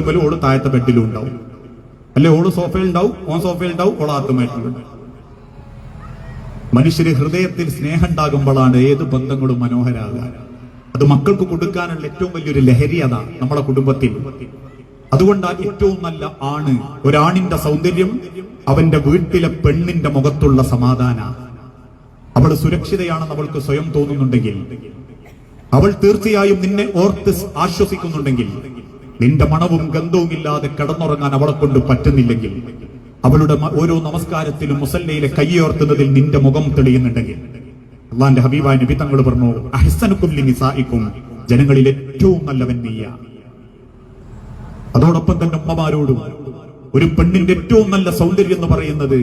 ബെഡുമ്പോൾ all താഴത്തെ ബെഡിലും ഉണ്ടാവും. അല്ലെ ഓൾ സോഫയിൽ ഉണ്ടാവും ഓൺ സോഫയിൽ ഉണ്ടാവും ഓൾ ആത്തുമായിട്ടുണ്ടാവും മനുഷ്യര് ഹൃദയത്തിൽ സ്നേഹം ഉണ്ടാകുമ്പോഴാണ് ഏത് ബന്ധങ്ങളും മനോഹരാകുക. അത് മക്കൾക്ക് കൊടുക്കാനുള്ള ഏറ്റവും വലിയൊരു ലഹരി അതാണ് നമ്മുടെ കുടുംബത്തിൽ. അതുകൊണ്ടാണ് ഏറ്റവും നല്ല ആണ് ഒരാണിന്റെ സൗന്ദര്യം അവന്റെ വീട്ടിലെ പെണ്ണിന്റെ മുഖത്തുള്ള സമാധാന. അവൾ സുരക്ഷിതയാണെന്ന് അവൾക്ക് സ്വയം തോന്നുന്നുണ്ടെങ്കിൽ അവൾ തീർച്ചയായും നിന്നെ ഓർത്ത് ആശ്വസിക്കുന്നുണ്ടെങ്കിൽ നിന്റെ മണവും ഗന്ധവും ഇല്ലാതെ കടന്നുറങ്ങാൻ അവളെ കൊണ്ട് പറ്റുന്നില്ലെങ്കിൽ അവളുടെ ഓരോ നമസ്കാരത്തിലും മുസല്ലയിലെ കയ്യോർത്തുന്നതിൽ നിന്റെ മുഖം തെളിയുന്നുണ്ടെങ്കിൽ. അള്ളാന്റെ ഹബീബായ നബി തങ്ങൾ പറഞ്ഞു അഹ്സനുക്കും നിസായിക്കും ജനങ്ങളിൽ ഏറ്റവും നല്ലവൻ നീയ. അതോടൊപ്പം തന്നെ ഉമ്മമാരോടും ഒരു പെണ്ണിന്റെ ഏറ്റവും നല്ല സൗന്ദര്യം എന്ന് പറയുന്നത്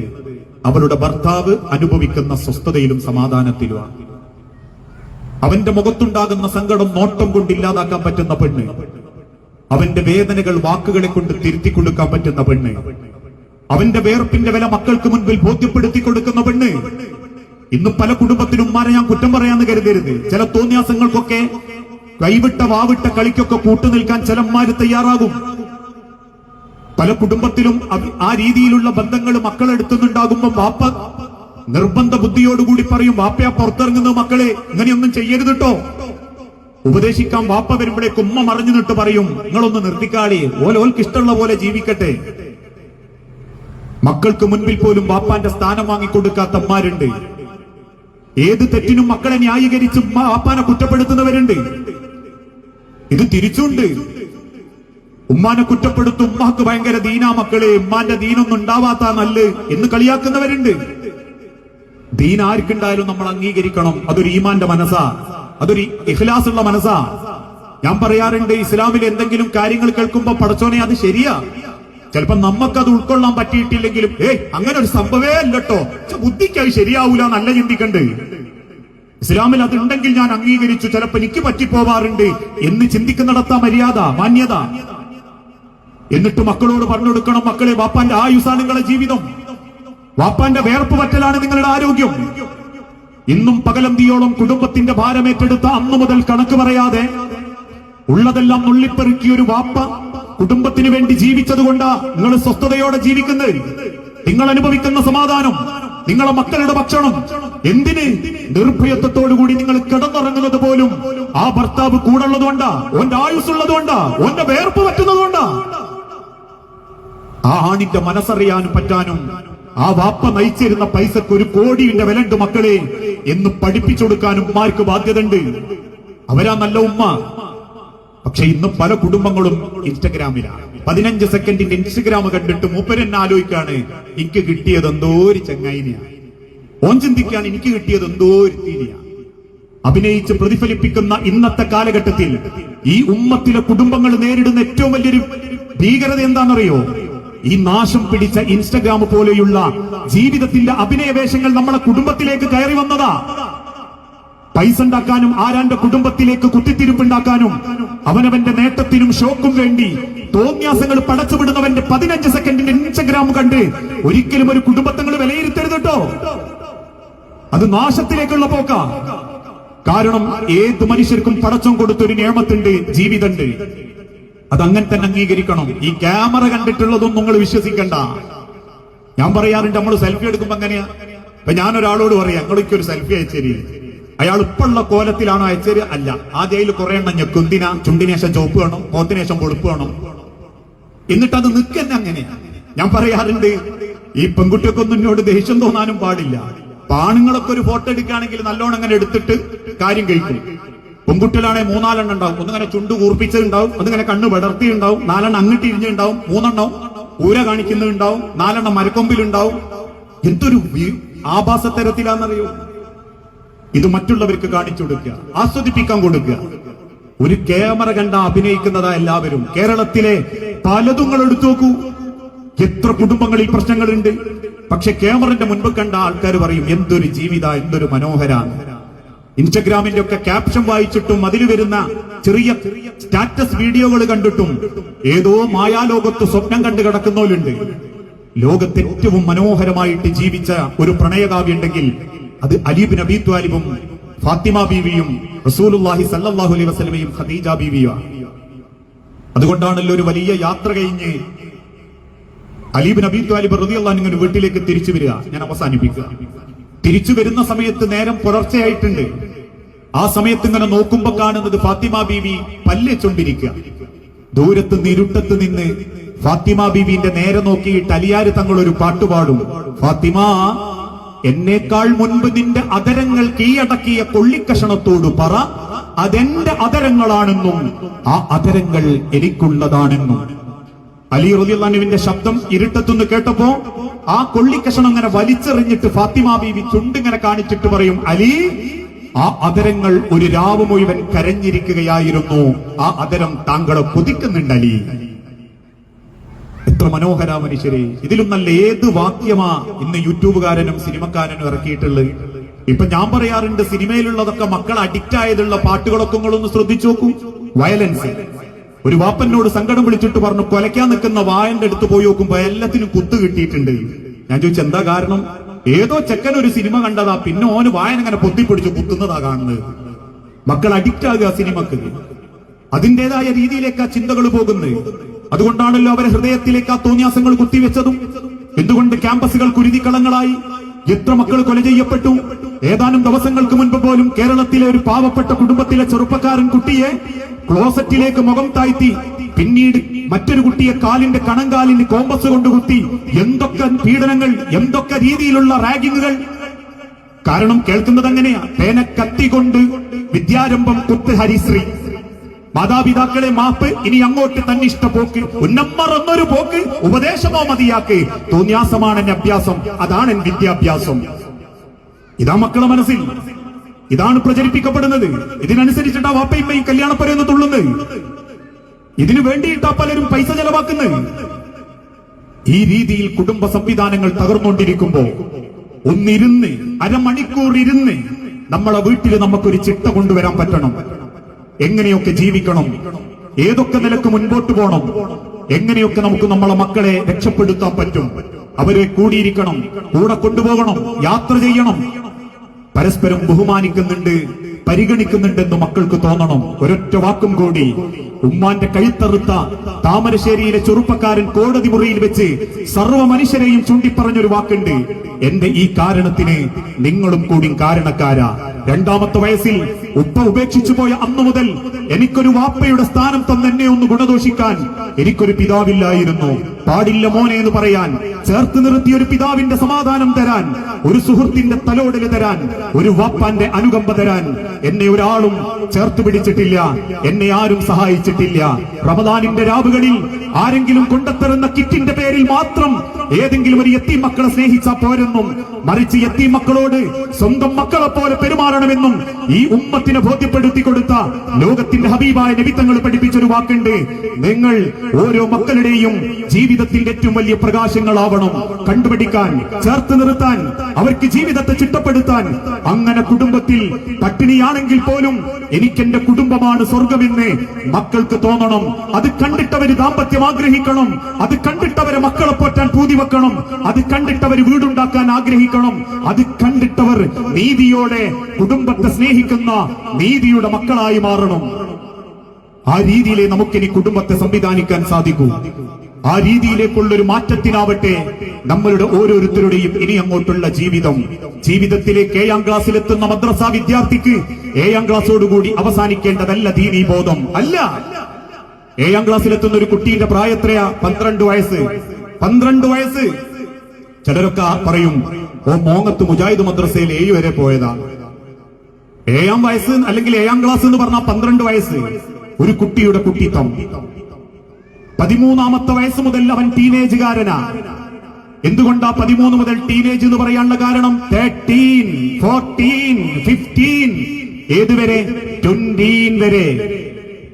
അവളുടെ ഭർത്താവ് അനുഭവിക്കുന്ന സ്വസ്ഥതയിലും സമാധാനത്തിലുമാണ് അവന്റെ മുഖത്തുണ്ടാകുന്ന സങ്കടം നോട്ടം കൊണ്ട് ഇല്ലാതാക്കാൻ പറ്റുന്ന പെണ്ണ്. അവന്റെ വേദനകൾ വാക്കുകളെ കൊണ്ട് തിരുത്തി കൊടുക്കാൻ പറ്റുന്ന പെണ്ണ്. അവന്റെ വേർപ്പിന്റെ വില മക്കൾക്ക് മുൻപിൽ ബോധ്യപ്പെടുത്തി കൊടുക്കുന്ന പെണ്ണ്. ഇന്ന് പല കുടുംബത്തിലും ഉമ്മാരെ ഞാൻ കുറ്റം പറയാന്ന് കരുതരുത്. ചില തോന്നിയാസങ്ങൾക്കൊക്കെ കൈവിട്ട വാവിട്ട കളിക്കൊക്കെ കൂട്ടുനിൽക്കാൻ ചിലന്മാര് തയ്യാറാകും. പല കുടുംബത്തിലും ആ രീതിയിലുള്ള ബന്ധങ്ങൾ മക്കളെടുത്തുന്നുണ്ടാകുമ്പോൾ വാപ്പ നിർബന്ധ ബുദ്ധിയോടുകൂടി പറയും വാപ്പയാ പുറത്തിറങ്ങുന്ന മക്കളെ ഇങ്ങനെയൊന്നും ചെയ്യരുത് കേട്ടോ ഉപദേശിക്കാൻ വാപ്പ വരുമ്പോഴേക്ക് ഉമ്മ മറിഞ്ഞു നിട്ട് പറയും നിങ്ങളൊന്ന് നിർത്തിക്കാളി. ഓലോൽക്ക് ഇഷ്ടമുള്ള പോലെ ജീവിക്കട്ടെ. മക്കൾക്ക് മുൻപിൽ പോലും വാപ്പാന്റെ സ്ഥാനം വാങ്ങിക്കൊടുക്കാത്ത അമ്മാരുണ്ട് ഏത് തെറ്റിനും മക്കളെ ന്യായീകരിച്ച് വാപ്പാനെ കുറ്റപ്പെടുത്തുന്നവരുണ്ട്. ഇത് തിരിച്ചുണ്ട്. ഉമ്മാനെ കുറ്റപ്പെടുത്തും ഉമ്മാക്ക് ഭയങ്കര ദീനാ മക്കളെ. ഉമ്മാന്റെ ദീനൊന്നും ഉണ്ടാവാത്ത നല്ല് എന്ന് കളിയാക്കുന്നവരുണ്ട്. ദീൻ ആർക്കുണ്ടായാലും നമ്മൾ അംഗീകരിക്കണം. അതൊരു ഈമാന്റെ മനസ്സാ. അതൊരു ഇഖ്ലാസ് ഉള്ള മനസ്സാ. ഞാൻ പറയാറുണ്ട് ഇസ്ലാമിൽ എന്തെങ്കിലും കാര്യങ്ങൾ കേൾക്കുമ്പോ പടച്ചോനെ അത് ശരിയാ. ചിലപ്പോ അത് ഉൾക്കൊള്ളാൻ പറ്റിയിട്ടില്ലെങ്കിലും ഏയ് അങ്ങനെ ഒരു സംഭവേ അല്ലട്ടോ. ബുദ്ധിക്ക് അത് ശരിയാവൂല നല്ല ചിന്തിക്കണ്ട്. ഇസ്ലാമിൽ അത് ഉണ്ടെങ്കിൽ ഞാൻ അംഗീകരിച്ചു ചിലപ്പോ എനിക്ക് പറ്റിപ്പോവാറുണ്ട്. എന്ന് ചിന്തിക്കുന്നിടത്താ മര്യാദ മാന്യത. എന്നിട്ട് മക്കളോട് പറഞ്ഞു കൊടുക്കണം മക്കളെ വാപ്പാന്റെ ആയുസാണ് നിങ്ങളുടെ ജീവിതം. വാപ്പാന്റെ വേർപ്പ് പറ്റലാണ് നിങ്ങളുടെ ആരോഗ്യം. ഇന്നും പകലന്തിയോളം കുടുംബത്തിന്റെ ഭാരമേറ്റെടുത്ത അന്നു മുതൽ കണക്ക് പറയാതെ ഉള്ളതെല്ലാം നുള്ളിപ്പെറുക്കിയ ഒരു വാപ്പ കുടുംബത്തിന് വേണ്ടി ജീവിച്ചത് കൊണ്ടാ നിങ്ങൾ സ്വസ്ഥതയോടെ ജീവിക്കുന്നത് നിങ്ങൾ അനുഭവിക്കുന്ന സമാധാനം നിങ്ങളെ മക്കളുടെ ഭക്ഷണം എന്തിന് നിർഭയത്വത്തോടുകൂടി നിങ്ങൾ കിടന്നുറങ്ങുന്നത് പോലും? ആ ഭർത്താവ് കൂടുള്ളത് കൊണ്ടാ ഓന്റെ കൊണ്ടാ ഓന്റെ വേർപ്പ് പറ്റുന്നത് കൊണ്ടാ ആ ആണിന്റെ മനസ്സറിയാനും പറ്റാനും ആ വാപ്പ നയിച്ചിരുന്ന പൈസക്ക് ഒരു കോടിയുടെ വിലണ്ട് മക്കളെ എന്ന് പഠിപ്പിച്ചു കൊടുക്കാൻ ഉമ്മാർക്ക് ബാധ്യതയുണ്ട്. അവരാ നല്ല ഉമ്മ. പക്ഷെ ഇന്ന് പല കുടുംബങ്ങളും ഇൻസ്റ്റഗ്രാമിലാണ് പതിനഞ്ച് സെക്കൻഡിന്റെ ഇൻസ്റ്റഗ്രാം കണ്ടിട്ട് മൂപ്പരെന്നെ ആലോചിക്കാണ് എനിക്ക് കിട്ടിയത് എന്തോ ഒരു ചങ്ങായിനെയാണ് ഓൻ ചിന്തിക്കാണ് എനിക്ക് കിട്ടിയത് എന്തോ ഒരു തീനിയാണ് അഭിനയിച്ച് പ്രതിഫലിപ്പിക്കുന്ന ഇന്നത്തെ കാലഘട്ടത്തിൽ ഈ ഉമ്മത്തിലെ കുടുംബങ്ങൾ നേരിടുന്ന ഏറ്റവും വലിയൊരു ഭീകരത എന്താണെന്നറിയോ? ഈ നാശം പിടിച്ച ഇൻസ്റ്റഗ്രാം പോലെയുള്ള ജീവിതത്തിന്റെ അഭിനയവേഷങ്ങൾ നമ്മളെ കുടുംബത്തിലേക്ക് കയറി വന്നതാ. പൈസ ഉണ്ടാക്കാനും ആരാന്റെ കുടുംബത്തിലേക്ക് കുത്തിത്തിരിപ്പുണ്ടാക്കാനും അവനവന്റെ നേട്ടത്തിനും ഷോക്കും വേണ്ടി തോന്യാസങ്ങൾ പടച്ചുവിടുന്നവന്റെ പതിനഞ്ച് സെക്കൻഡിന്റെ ഇൻസ്റ്റഗ്രാം കണ്ട് ഒരിക്കലും ഒരു കുടുംബത്തങ്ങൾ വിലയിരുത്തരുത് കേട്ടോ. അത് നാശത്തിലേക്കുള്ള പോക്ക. കാരണം ഏത് മനുഷ്യർക്കും പടച്ചം കൊടുത്തൊരു നിയമത്തുണ്ട് ജീവിതമുണ്ട് അത് അങ്ങനെ തന്നെ അംഗീകരിക്കണം. ഈ ക്യാമറ കണ്ടിട്ടുള്ളതും നിങ്ങൾ വിശ്വസിക്കണ്ട. ഞാൻ പറയാറുണ്ട് നമ്മൾ സെൽഫി എടുക്കുമ്പോ എങ്ങനെയാ? ഇപ്പൊ ഞാൻ ഒരാളോട് പറയാം നിങ്ങൾക്ക് ഒരു സെൽഫി അയച്ചേരി. അയാൾ ഇപ്പുള്ള കോലത്തിലാണോ അയച്ചേര്? അല്ല. ആദ്യയിൽ കുറെ എണ്ണം ഞെക്കുന്തിന ചുണ്ടിനേശം ചോപ്പ് വേണം കോത്തിനേശം കൊടുപ്പ് വേണം. എന്നിട്ട് അത് നിൽക്കന്നെ അങ്ങനെയാ ഞാൻ പറയാറുണ്ട് ഈ പെൺകുട്ടിയൊക്കൊന്നും എന്നോട് ദേഷ്യം തോന്നാനും പാടില്ല. പാണുങ്ങളൊക്കെ ഒരു ഫോട്ടോ എടുക്കുകയാണെങ്കിൽ നല്ലോണം അങ്ങനെ എടുത്തിട്ട് കാര്യം കഴിക്കും. പെൺകുട്ടികളാണെങ്കിൽ മൂന്നാലെണ്ണം ഉണ്ടാവും. ഒന്നിങ്ങനെ ചുണ്ട് കൂർപ്പിച്ചിട്ടുണ്ടാവും ഒന്നിങ്ങനെ കണ്ണ് വിടർത്തിയുണ്ടാവും നാലെണ്ണം അങ്ങോട്ട് ഇരിഞ്ഞുണ്ടാവും മൂന്നെണ്ണം ഊര കാണിക്കുന്നുണ്ടാവും നാലെണ്ണം മരക്കൊമ്പിലുണ്ടാവും. എന്തൊരു ആഭാസ ആഭാസത്തരത്തിലാണെന്നറിയോ ഇത് മറ്റുള്ളവർക്ക് കാണിച്ചു കൊടുക്കുക ആസ്വദിപ്പിക്കാൻ കൊടുക്കുക. ഒരു ക്യാമറ കണ്ട അഭിനയിക്കുന്നതാ എല്ലാവരും. കേരളത്തിലെ പലതും എടുത്തു നോക്കൂ. എത്ര കുടുംബങ്ങളിൽ പ്രശ്നങ്ങളുണ്ട്. പക്ഷെ ക്യാമറന്റെ മുൻപ് കണ്ട ആൾക്കാർ പറയും എന്തൊരു ജീവിത എന്തൊരു മനോഹരാണ് ഇൻസ്റ്റഗ്രാമിന്റെ ഒക്കെ ക്യാപ്ഷൻ വായിച്ചിട്ടും അതിൽ വരുന്ന ചെറിയ സ്റ്റാറ്റസ് വീഡിയോകൾ കണ്ടിട്ടും ഏതോ മായാലോകത്ത് സ്വപ്നം കണ്ടു കിടക്കുന്നവരുണ്ട്. ലോകത്ത് ഏറ്റവും മനോഹരമായിട്ട് ജീവിച്ച ഒരു പ്രണയകാവ്യുണ്ടെങ്കിൽ അത് അലീബ് നബി ത്വാലിബും ഫാത്തിമ ബീവിയും റസൂലുള്ളാഹി സല്ലല്ലാഹു അലൈഹി വസല്ലമയും ഖദീജ ബീവിയുമാണ് അതുകൊണ്ടാണല്ലോ ഒരു വലിയ യാത്ര കഴിഞ്ഞ് അലീബ് നബി ത്വാലിബ് അൻഹു വീട്ടിലേക്ക് തിരിച്ചു വരിക. ഞാൻ അവസാനിപ്പിക്കുക. തിരിച്ചു വരുന്ന സമയത്ത് നേരം പുലർച്ചയായിട്ടുണ്ട്. ആ സമയത്ത് ഇങ്ങനെ നോക്കുമ്പോ കാണുന്നത് ഫാത്തിമ ബീവി പല്ലിച്ചുകൊണ്ടിരിക്കുക ദൂരത്ത് നിരുട്ടത്ത് നിന്ന് ഫാത്തിമ ബീവിന്റെ നേരെ നോക്കിയിട്ട് അലിയാര് തങ്ങൾ ഒരു പാട്ടുപാടും ഫാത്തിമ എന്നേക്കാൾ മുൻപ് നിന്റെ അതരങ്ങൾ കീഴടക്കിയ കൊള്ളിക്കഷണത്തോട് പറ അതെന്റെ അതരങ്ങളാണെന്നും ആ അതരങ്ങൾ എനിക്കുള്ളതാണെന്നും. അലി റുദിയുള്ള ശബ്ദം ഇരുട്ടത്തുനിന്ന് കേട്ടപ്പോ ആ കൊള്ളിക്കഷണം അങ്ങനെ വലിച്ചെറിഞ്ഞിട്ട് ഫാത്തിമ ബീവി ചുണ്ടിങ്ങനെ കാണിച്ചിട്ട് പറയും അലി ആ അതരങ്ങൾ ഒരു രാവ് മുഴുവൻ കരഞ്ഞിരിക്കുകയായിരുന്നു. ആ അതരം താങ്കളെ കൊതിക്കുന്നുണ്ട് അലി. എത്ര മനോഹര മനുഷ്യരെ. ഇതിലും നല്ല ഏത് വാക്യമാ ഇന്ന് യൂട്യൂബുകാരനും സിനിമക്കാരനും ഇറക്കിയിട്ടുള്ളത്. ഇപ്പൊ ഞാൻ പറയാറുണ്ട് സിനിമയിലുള്ളതൊക്കെ മക്കൾ അഡിക്റ്റ് ആയതുള്ള പാട്ടുകളൊക്കെ നിങ്ങളൊന്ന് ശ്രദ്ധിച്ചു നോക്കൂ. വയലൻസ് ഒരു വാപ്പനോട് സങ്കടം വിളിച്ചിട്ട് പറഞ്ഞു കൊലയ്ക്കാൻ നിൽക്കുന്ന വായന്റെ അടുത്ത് പോയി നോക്കുമ്പോ എല്ലാത്തിനും കുത്തു കിട്ടിയിട്ടുണ്ട്. ഞാൻ ചോദിച്ചു എന്താ കാരണം? ഏതോ ചെക്കൻ ഒരു സിനിമ കണ്ടതാ പിന്നെ ഓന് വായന ഇങ്ങനെ പൊത്തിപ്പിടിച്ച് കുത്തുന്നതാ കാണുന്നത്. മക്കൾ അഡിക്റ്റ് ആകുക സിനിമക്ക്. അതിന്റേതായ രീതിയിലേക്ക് ചിന്തകൾ പോകുന്നത്. അതുകൊണ്ടാണല്ലോ അവരെ ഹൃദയത്തിലേക്ക് ആ തോന്നിയാസങ്ങൾ കുത്തിവെച്ചതും. എന്തുകൊണ്ട് ക്യാമ്പസുകൾ കുരുതിക്കളങ്ങളായി? എത്ര മക്കൾ കൊല ചെയ്യപ്പെട്ടു? ഏതാനും ദിവസങ്ങൾക്ക് മുൻപ് പോലും കേരളത്തിലെ ഒരു പാവപ്പെട്ട കുടുംബത്തിലെ ചെറുപ്പക്കാരൻ കുട്ടിയെ ക്ലോസറ്റിലേക്ക് മുഖം താഴ്ത്തി. പിന്നീട് മറ്റൊരു കുട്ടിയെ കാലിന്റെ കണങ്കാലിന് കോമ്പസ് കൊണ്ട് കുത്തി. എന്തൊക്കെ പീഡനങ്ങൾ എന്തൊക്കെ രീതിയിലുള്ള റാഗിങ്ങുകൾ? കാരണം കേൾക്കുന്നത് അങ്ങനെയാ. പേന കത്തികൊണ്ട് വിദ്യാരംഭം കുത്ത് ഹരിശ്രീ. മാതാപിതാക്കളെ മാപ്പ് ഇനി അങ്ങോട്ട് തന്നിഷ്ട പോക്ക് ഉന്നമ്മർ എന്നൊരു പോക്ക് ഉപദേശമോ മതിയാക്ക്. തോന്നിയാസമാണ് എന്റെ അഭ്യാസം. അതാണ് എൻ വിദ്യാഭ്യാസം. ഇതാ മക്കളെ മനസ്സിൽ. ഇതാണ് പ്രചരിപ്പിക്കപ്പെടുന്നത്. ഇതിനനുസരിച്ചിട്ടാ വാപ്പയും കല്യാണപ്പരയെന്ന് തുള്ളുന്നത്. ഇതിനു വേണ്ടിയിട്ടാ പലരും പൈസ ചെലവാക്കുന്നത്. ഈ രീതിയിൽ കുടുംബ സംവിധാനങ്ങൾ തകർന്നുകൊണ്ടിരിക്കുമ്പോ ഒന്നിരുന്ന് അരമണിക്കൂർ ഇരുന്ന് നമ്മളെ വീട്ടിൽ നമുക്കൊരു ചിട്ട കൊണ്ടുവരാൻ പറ്റണം. എങ്ങനെയൊക്കെ ജീവിക്കണം? ഏതൊക്കെ നിലയ്ക്ക് മുൻപോട്ട് പോകണം എങ്ങനെയൊക്കെ നമുക്ക് നമ്മളെ മക്കളെ രക്ഷപ്പെടുത്താൻ പറ്റും? അവരെ കൂടിയിരിക്കണം കൂടെ കൊണ്ടുപോകണം യാത്ര ചെയ്യണം. പരസ്പരം ബഹുമാനിക്കുന്നുണ്ട് പരിഗണിക്കുന്നുണ്ടെന്ന് മക്കൾക്ക് തോന്നണം. ഒരൊറ്റ വാക്കും കൂടി. ഉമ്മാന്റെ കഴുത്തറുത്ത താമരശ്ശേരിയിലെ ചെറുപ്പക്കാരൻ കോടതി മുറിയിൽ വെച്ച് സർവ മനുഷ്യരെയും ചൂണ്ടിപ്പറഞ്ഞൊരു വാക്കുണ്ട്. എന്റെ ഈ കാരണത്തിന് നിങ്ങളും കൂടി കാരണക്കാരാ. രണ്ടാമത്തെ വയസ്സിൽ ഉപ്പ ഉപേക്ഷിച്ചു പോയ അന്നു മുതൽ എനിക്കൊരു വാപ്പയുടെ സ്ഥാനം തന്നെ ഒന്ന് ഗുണദോഷിക്കാൻ എനിക്കൊരു പിതാവില്ലായിരുന്നു. പാടില്ല മോനെ എന്ന് പറയാൻ ചേർത്ത് നിർത്തിയ ഒരു പിതാവിന്റെ സമാധാനം തരാൻ ഒരു സുഹൃത്തിന്റെ തലോടൽ തരാൻ ഒരു വാപ്പാന്റെ അനുകമ്പ തരാൻ എന്നെ ഒരാളും ചേർത്ത് പിടിച്ചിട്ടില്ല എന്നെ ആരും സഹായിച്ചിട്ടില്ല. റമദാനിന്റെ രാവുകളിൽ ആരെങ്കിലും കൊണ്ടെത്തരുന്ന കിറ്റിന്റെ പേരിൽ മാത്രം ഏതെങ്കിലും ഒരു എത്തി മക്കളെ സ്നേഹിച്ചാ പോരെന്നും മറിച്ച് എത്തി മക്കളോട് സ്വന്തം മക്കളെ പോലെ പെരുമാറണമെന്നും ഈ ഉമ്മത്തിനെ ബോധ്യപ്പെടുത്തി കൊടുത്ത ലോകത്തിന്റെ ഹബീബായ നിമിത്തങ്ങൾ പഠിപ്പിച്ചൊരു വാക്കുണ്ട്. നിങ്ങൾ ഓരോ മക്കളുടെയും ജീവിതത്തിന്റെ ഏറ്റവും വലിയ പ്രകാശങ്ങളാവണം. കണ്ടുപിടിക്കാൻ ചേർത്ത് നിർത്താൻ അവർക്ക് ജീവിതത്തെ ചിട്ടപ്പെടുത്താൻ. അങ്ങനെ കുടുംബത്തിൽ പട്ടിണിയാണെങ്കിൽ പോലും എനിക്കെന്റെ കുടുംബമാണ് സ്വർഗമെന്ന് മക്കൾക്ക് തോന്നണം. അത് കണ്ടിട്ടവര് ദാമ്പത്യം ആഗ്രഹിക്കണം. അത് കണ്ടിട്ടവരെ മക്കളെ പോറ്റാൻ പൂതി വെക്കണം. അത് കണ്ടിട്ടവര് വീടുണ്ടാക്കാൻ ആഗ്രഹിക്കണം. അത് കണ്ടിട്ടവർ നീതിയോടെ കുടുംബത്തെ സ്നേഹിക്കുന്ന നീതിയുടെ മക്കളായി മാറണം. ആ രീതിയിലെ നമുക്കിനി കുടുംബത്തെ സംവിധാനിക്കാൻ സാധിക്കൂ. ആ രീതിയിലേക്കുള്ളൊരു മാറ്റത്തിനാവട്ടെ നമ്മളുടെ ഓരോരുത്തരുടെയും ഇനി അങ്ങോട്ടുള്ള ജീവിതം. ജീവിതത്തിലേക്ക് ഏഴാം ക്ലാസ്സിലെത്തുന്ന മദ്രസ വിദ്യാർത്ഥിക്ക് ഏഴാം ക്ലാസ്സോടുകൂടി അവസാനിക്കേണ്ടതല്ല ദീനി ബോധം അല്ല. ഏഴാം ക്ലാസ്സിലെത്തുന്ന ഒരു കുട്ടിയുടെ പ്രായത്രയാ? പന്ത്രണ്ട് വയസ്സ്. പന്ത്രണ്ട് വയസ്സ്. ചിലരൊക്കെ പറയും ഓ മോങ്ങത്ത് മുജാഹിദ് മദ്രസയിൽ ഏഴ് വരെ പോയതാ. ഏഴാം വയസ്സ് അല്ലെങ്കിൽ ഏഴാം ക്ലാസ് എന്ന് പറഞ്ഞാൽ പന്ത്രണ്ട് വയസ്സ്. ഒരു കുട്ടിയുടെ കുട്ടിത്തം പതിമൂന്നാമത്തെ വയസ്സ് മുതൽ അവൻ ടീനേജുകാരനാ എന്തുകൊണ്ടാ പതിമൂന്ന് മുതൽ ടീനേജ് എന്ന് പറയാനുള്ള കാരണം? തേർട്ടീൻ ഫോർട്ടീൻ ഫിഫ്റ്റീൻ ഏതുവരെ ട്വന്റീൻ വരെ.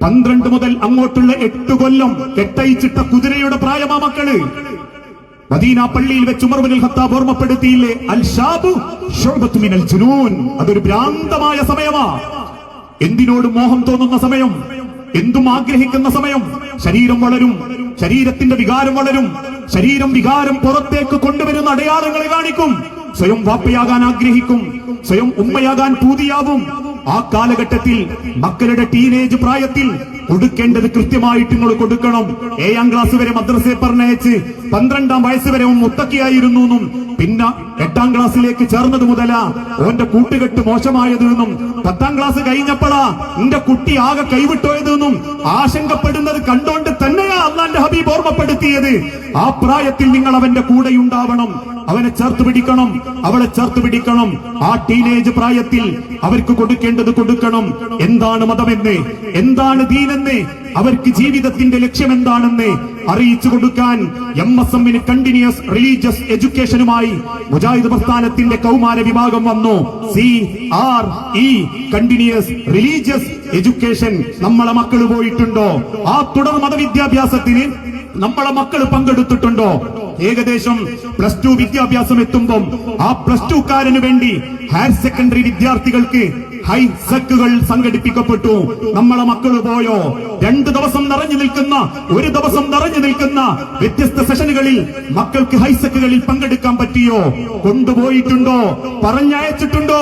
പന്ത്രണ്ട് മുതൽ അങ്ങോട്ടുള്ള എട്ട് കൊല്ലം കെട്ടയിച്ചിട്ട കുതിരയുടെ പ്രായമാ മക്കൾ. മദീന പള്ളിയിൽ വെച്ച് ഉമർബിനുൽ ഖത്താബ് ഓർമ്മപ്പെടുത്തിയില്ലേ? അൽ ഷാബു മിനൽ ജുനൂൻ. അതൊരു ഭ്രാന്തമായ സമയമാ. എന്തിനോട് മോഹം തോന്നുന്ന സമയം? എന്തും ആഗ്രഹിക്കുന്ന സമയം? ശരീരം വളരും ശരീരത്തിന്റെ വികാരം വളരും ശരീരം വികാരം പുറത്തേക്ക് കൊണ്ടുവരുന്ന അടയാളങ്ങളെ കാണിക്കും. സ്വയം വാപ്പയാകാൻ ആഗ്രഹിക്കും സ്വയം ഉമ്മയാകാൻ പൂതിയാവും. ആ കാലഘട്ടത്തിൽ മക്കളുടെ ടീനേജ് പ്രായത്തിൽ കൊടുക്കേണ്ടത് കൃത്യമായിട്ട് നിങ്ങൾ കൊടുക്കണം. ഏഴാം ക്ലാസ് വരെ മദ്രസയെ പറഞ്ഞയച്ച് പന്ത്രണ്ടാം വയസ്സ് വരെ മുത്തക്കിയായിരുന്നു എന്നും പിന്നെ എട്ടാം ക്ലാസ്സിലേക്ക് ചേർന്നത് മുതലാ ഓന്റെ കൂട്ടുകെട്ട് മോശമായത് എന്നും പത്താം ക്ലാസ് കഴിഞ്ഞപ്പോഴാ നിന്റെ കുട്ടി ആകെ കൈവിട്ടോയത് എന്നും ആശങ്കപ്പെടുന്നത് കണ്ടോണ്ട് തന്നെയാ അള്ളാന്റെ ഹബീബ് ഓർമ്മപ്പെടുത്തിയത്. ആ പ്രായത്തിൽ നിങ്ങൾ അവന്റെ കൂടെയുണ്ടാവണം. അവനെ ചേർത്ത് പിടിക്കണം അവളെ ചേർത്ത് പിടിക്കണം. ആ ടീനേജ് പ്രായത്തിൽ അവർക്ക് കൊടുക്കേണ്ടത് കൊടുക്കണം. എന്താണ് മതമെന്ന്? എന്താണ് ദീനെന്ന്? അവർക്ക് ജീവിതത്തിന്റെ ലക്ഷ്യം എന്താണെന്ന് അറിയിച്ചു കൊടുക്കാൻ എം എസ് എമ്മിന് കണ്ടിന്യൂസ് റിലീജിയസ് എഡ്യൂക്കേഷനുമായി മുജാഹിദ് പ്രസ്ഥാനത്തിന്റെ കൗമാര വിഭാഗം വന്നു. C R E continuous religious education നമ്മളെ മക്കൾ പോയിട്ടുണ്ടോ? ആ തുടർ മതവിദ്യാഭ്യാസത്തിന് നമ്മളെ മക്കൾ പങ്കെടുത്തിട്ടുണ്ടോ? ഏകദേശം പ്ലസ് ടു വിദ്യാഭ്യാസം എത്തുമ്പം ആ പ്ലസ് ടു കാരന് വേണ്ടി ഹയർ സെക്കൻഡറി വിദ്യാർത്ഥികൾക്ക് ഹൈസെക്കുകൾ സംഘടിപ്പിക്കപ്പെട്ടു. നമ്മളെ മക്കൾ പോയോ? രണ്ടു ദിവസം നിറഞ്ഞു നിൽക്കുന്ന ഒരു ദിവസം നിറഞ്ഞു നിൽക്കുന്ന വ്യത്യസ്ത സെഷനുകളിൽ മക്കൾക്ക് ഹൈസെക്കുകളിൽ പങ്കെടുക്കാൻ പറ്റിയോ? കൊണ്ടുപോയിട്ടുണ്ടോ? പറഞ്ഞയച്ചിട്ടുണ്ടോ?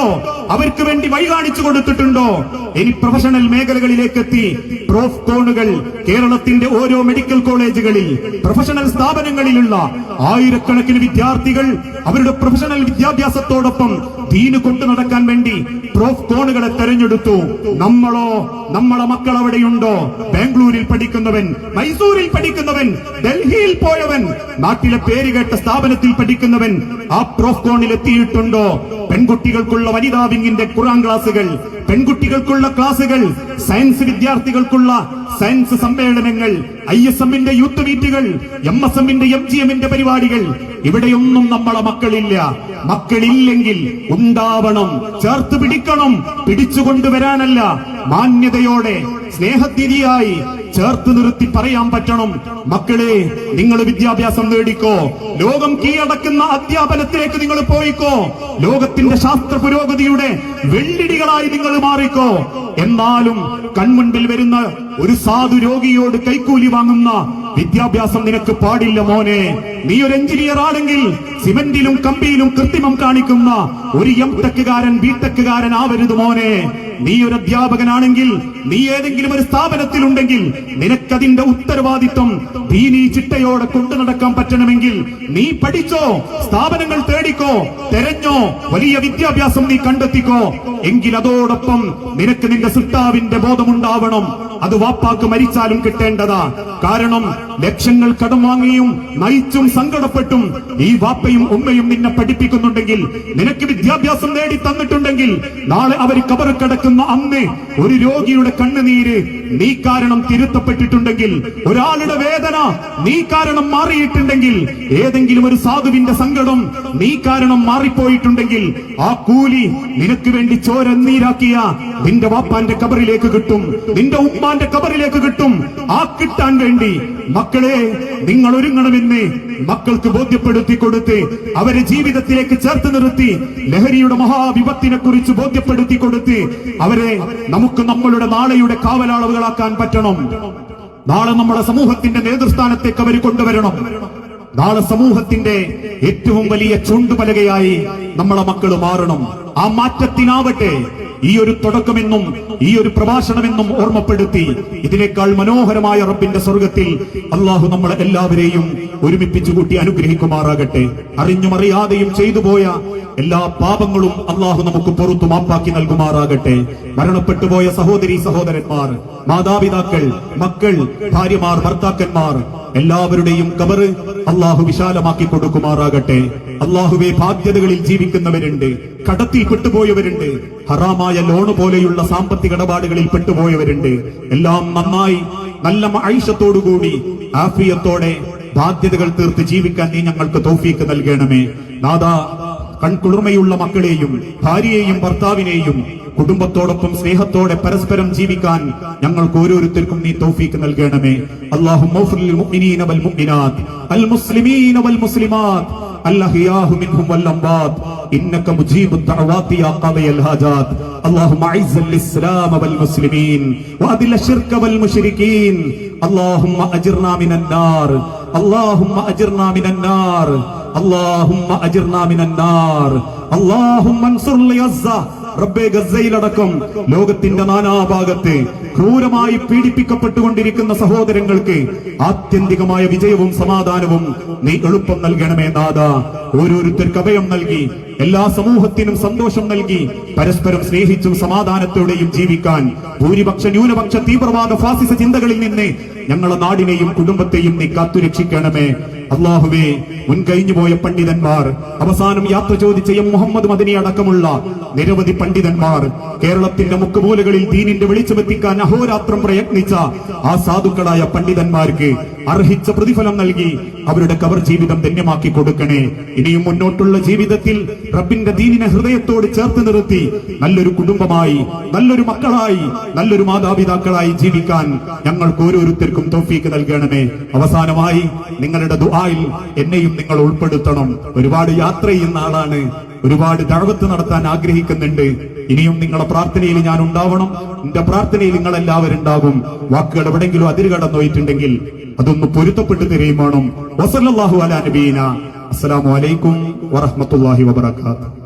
അവർക്ക് വേണ്ടി വഴി കാണിച്ചു കൊടുത്തിട്ടുണ്ടോ? ഇനി പ്രൊഫഷണൽ മേഖലകളിലേക്ക് എത്തി പ്രോഫ് കോണുകൾ കേരളത്തിന്റെ ഓരോ മെഡിക്കൽ കോളേജുകളിൽ പ്രൊഫഷണൽ സ്ഥാപനങ്ങളിലുള്ള ആയിരക്കണക്കിന് വിദ്യാർത്ഥികൾ അവരുടെ പ്രൊഫഷണൽ വിദ്യാഭ്യാസത്തോടൊപ്പം ദീന് കൊണ്ടു നടക്കാൻ വേണ്ടി പ്രോഫ് കോണുകളെ തെരഞ്ഞെടുത്തു. നമ്മളോ നമ്മളെ മക്കൾ അവിടെയുണ്ടോ? ബാംഗ്ലൂരിൽ പഠിക്കുന്നവൻ മൈസൂരിൽ പഠിക്കുന്നവൻ ഡൽഹിയിൽ പോയവൻ നാട്ടിലെ പേര് കേട്ട സ്ഥാപനത്തിൽ പഠിക്കുന്നവൻ ആ പ്രോഫ് കോണിൽ എത്തിയിട്ടുണ്ടോ? പെൺകുട്ടികൾക്കുള്ള വനിതാ വിങ്ങിന്റെ ഖുറാൻ ക്ലാസുകൾ പെൺകുട്ടികൾക്കുള്ള ക്ലാസുകൾ സയൻസ് വിദ്യാർത്ഥികൾക്കുള്ള സയൻസ് സമ്മേളനങ്ങൾ ഐ എസ് എമ്മിന്റെ യൂത്ത് മീറ്റുകൾ എം എസ് എമ്മിന്റെ എം ജി എമ്മിന്റെ പരിപാടികൾ. ഇവിടെയൊന്നും നമ്മളെ മക്കളില്ല. മക്കളില്ലെങ്കിൽ ഉണ്ടാവണം. ചേർത്ത് പിടിക്കണം. പിടിച്ചുകൊണ്ടുവരാനല്ല. മാന്യതയോടെ സ്നേഹത്തിരിയായി ചേർത്ത് നിർത്തി പറയാൻ പറ്റണം. മക്കളെ നിങ്ങൾ വിദ്യാഭ്യാസം നേടിക്കോ. ലോകം കീഴടക്കുന്ന അധ്യാപനത്തിലേക്ക് നിങ്ങൾ പോയിക്കോ. ലോകത്തിന്റെ ശാസ്ത്ര പുരോഗതിയുടെ വെള്ളിടികളായി നിങ്ങൾ മാറിക്കോ. എന്നാലും കൺമുൻപിൽ വരുന്ന ഒരു സാധു രോഗിയോട് കൈക്കൂലി വാങ്ങുന്ന വിദ്യാഭ്യാസം നിനക്ക് പാടില്ല മോനെ. നീ ഒരു എഞ്ചിനീയർ ആണെങ്കിൽ സിമന്റിലും കമ്പിയിലും കൃത്രിമം കാണിക്കുന്ന ഒരു എം ടെക്കുകാരൻ ബി ടെക്കുകാരൻ ആവരുത് മോനെ. നീ ഒരു അധ്യാപകനാണെങ്കിൽ നീ ഏതെങ്കിലും ഒരു സ്ഥാപനത്തിലുണ്ടെങ്കിൽ നിനക്കതിന്റെ ഉത്തരവാദിത്വം ദീനീ ചിട്ടയോടെ കൊണ്ടു നടക്കാൻ പറ്റണമെങ്കിൽ നീ പഠിച്ചോ സ്ഥാപനങ്ങൾ തേടിക്കോ തെരഞ്ഞോ വലിയ വിദ്യാഭ്യാസം നീ കണ്ടെത്തിക്കോ. എങ്കിൽ അതോടൊപ്പം നിനക്ക് നിന്റെ സിട്ടാവിന്റെ ബോധമുണ്ടാവണം. അത് വാപ്പാക്ക് മരിച്ചാലും കിട്ടേണ്ടതാ. കാരണം ലക്ഷങ്ങൾ കടം വാങ്ങിയും നയിച്ചും സങ്കടപ്പെട്ടും ഈ വാപ്പയും ഉമ്മയും നിന്നെ പഠിപ്പിക്കുന്നുണ്ടെങ്കിൽ നിനക്ക് വിദ്യാഭ്യാസം നേടി തന്നിട്ടുണ്ടെങ്കിൽ നാളെ അവർ കബറ് കിടക്കുന്ന അന്ന് ഒരു രോഗിയുടെ കണ്ണുനീര് നീ കാരണം തിരുത്തപ്പെട്ടിട്ടുണ്ടെങ്കിൽ ഒരാളുടെ വേദന നീ കാരണം മാറിയിട്ടുണ്ടെങ്കിൽ ഏതെങ്കിലും ഒരു സാധുവിന്റെ സങ്കടം നീ കാരണം മാറിപ്പോയിട്ടുണ്ടെങ്കിൽ ആ കൂലി നിനക്ക് വേണ്ടി ചോര നീരാക്കിയ നിന്റെ വാപ്പാന്റെ കബറിലേക്ക് കിട്ടും നിന്റെ ഉപ്പാന്റെ കബറിലേക്ക് കിട്ടും. ആ കിട്ടാൻ വേണ്ടി മക്കളെ നിങ്ങൾ ഒരുങ്ങണമെന്ന് മക്കൾക്ക് ബോധ്യപ്പെടുത്തി കൊടുത്ത് അവരെ ജീവിതത്തിലേക്ക് ചേർത്ത് നിർത്തി ലഹരിയുടെ മഹാവിപത്തിനെ കുറിച്ച് ബോധ്യപ്പെടുത്തി കൊടുത്ത് അവരെ നമുക്ക് നമ്മളുടെ നാളെയുടെ കാവലാളവുകളാക്കാൻ പറ്റണം. നാളെ നമ്മുടെ സമൂഹത്തിന്റെ നേതൃസ്ഥാനത്തേക്ക് അവർ കൊണ്ടുവരണം. നാളെ സമൂഹത്തിന്റെ ഏറ്റവും വലിയ ചുണ്ടുപലകയായി നമ്മളെ മക്കൾ മാറണം. ആ മാറ്റത്തിനാവട്ടെ ഈ ഒരു തുടക്കമെന്നും ഈ ഒരു പ്രഭാഷണമെന്നും ഓർമ്മപ്പെടുത്തി. ഇതിനേക്കാൾ മനോഹരമായ റബ്ബിന്റെ സ്വർഗത്തിൽ അള്ളാഹു നമ്മളെ എല്ലാവരെയും ഒരുമിപ്പിച്ചു കൂട്ടി അനുഗ്രഹിക്കുമാറാകട്ടെ. അറിഞ്ഞും അറിയാതെയും ചെയ്തു പോയ എല്ലാ പാപങ്ങളും അള്ളാഹു നമുക്ക് പുറത്തു മാപ്പാക്കി നൽകുമാറാകട്ടെ. മരണപ്പെട്ടു പോയ സഹോദരി സഹോദരന്മാർ മാതാപിതാക്കൾ മക്കൾ ഭാര്യമാർ ഭർത്താക്കന്മാർ എല്ലാവരുടെയും കബറ് അള്ളാഹു വിശാലമാക്കി കൊടുക്കുമാറാകട്ടെ. അള്ളാഹുവെ ബാധ്യതകളിൽ ജീവിക്കുന്നവരുണ്ട് കടത്തിൽ പെട്ടുപോയവരുണ്ട് ഹറാമായ ലോണ് പോലെയുള്ള സാമ്പത്തിക ഇടപാടുകളിൽ പെട്ടുപോയവരുണ്ട്. എല്ലാം നന്നായി നല്ല ഐഷത്തോടുകൂടി ആഫിയത്തോടെ ബാധ്യതകൾ തീർത്ത് ജീവിക്കാൻ നീ ഞങ്ങൾക്ക് തോഫീക്ക് നൽകണമേ. നാദാ കൺകുളിർമയുള്ള മക്കളെയും ഭാര്യയെയും ഭർത്താവിനെയും കുടുംബത്തോടൊപ്പം സ്നേഹത്തോടെ പരസ്പരം ജീവിക്കാൻ ഞങ്ങൾക്ക് ഓരോരുത്തർക്കും നീ തൗഫീക്ക് നൽകണമേ. അള്ളാഹു അൽ മുസ്ലിമീന വൽ മുസ്ലിമാത്ത് الأحياء منهم والأموات إنك مجيب الدعوات يا قاضي الحاجات اللهم أعز الإسلام والمسلمين وأذل الشرك والمشركين اللهم أجرنا من النار اللهم أجرنا من النار اللهم أجرنا من النار اللهم انصر لغزة റബ്ബെ ഗസയിലടക്കം ലോകത്തിന്റെ നാനാഭാഗത്ത് ക്രൂരമായി പീഡിപ്പിക്കപ്പെട്ടുകൊണ്ടിരിക്കുന്ന സഹോദരങ്ങൾക്ക് ആത്യന്തികമായ വിജയവും സമാധാനവും നീ എളുപ്പം നൽകണമേ നാഥ. ഓരോരുത്തർക്ക് അഭയം നൽകി എല്ലാ സമൂഹത്തിനും സന്തോഷം നൽകി പരസ്പരം സ്നേഹിച്ചും സമാധാനത്തോടെയും ജീവിക്കാൻ ഭൂരിപക്ഷ ന്യൂനപക്ഷ തീവ്രവാദ ഫാസിസ ചിന്തകളിൽ നിന്ന് ഞങ്ങളുടെ നാടിനെയും കുടുംബത്തെയും നീ കാത്തുരക്ഷിക്കണമേ. അള്ളാഹുവേ മുൻകഴിഞ്ഞു പോയ പണ്ഡിതന്മാർ അവസാനം യാത്ര ചോദിച്ച എം മുഹമ്മദ് മദനി അടക്കമുള്ള നിരവധി പണ്ഡിതന്മാർ കേരളത്തിന്റെ മുക്കുമൂലകളിൽ ദീനിന്റെ വെളിച്ചമെത്തിക്കാൻ അഹോരാത്രം പ്രയത്നിച്ച ആ സാധുക്കളായ പണ്ഡിതന്മാർക്ക് അർഹിച്ച പ്രതിഫലം നൽകി അവരുടെ കവർ ജീവിതം ധന്യമാക്കി കൊടുക്കണേ. ഇനിയും മുന്നോട്ടുള്ള ജീവിതത്തിൽ റബ്ബിന്റെ ദീനിനെ ഹൃദയത്തോട് ചേർത്ത് നിർത്തി നല്ലൊരു കുടുംബമായി നല്ലൊരു മക്കളായി നല്ലൊരു മാതാപിതാക്കളായി ജീവിക്കാൻ ഞങ്ങൾക്ക് ഓരോരുത്തർക്കും തോഫീക്ക് നൽകണമേ. അവസാനമായി നിങ്ങളുടെ ദുആയിൽ എന്നെയും നിങ്ങൾ ഉൾപ്പെടുത്തണം. ഒരുപാട് യാത്ര ചെയ്യുന്ന ആളാണ്. ഒരുപാട് ദഴവത്ത് നടത്താൻ ആഗ്രഹിക്കുന്നുണ്ട്. ഇനിയും നിങ്ങളുടെ പ്രാർത്ഥനയിൽ ഞാൻ ഉണ്ടാവണം. എന്റെ പ്രാർത്ഥനയിൽ നിങ്ങൾ എല്ലാവരും ഉണ്ടാകും വാക്കുകൾ എവിടെങ്കിലും അതിരുകടന്നു കടന്നുപോയിട്ടുണ്ടെങ്കിൽ അതൊന്ന് പൊരുത്തപ്പെട്ട് തിരയുമാണോ. വസല്ലാഹു അലാ നബീന. അസ്സലാമു അലൈക്കും വറഹ്മത്തുള്ളാഹി വബറകാതുഹു.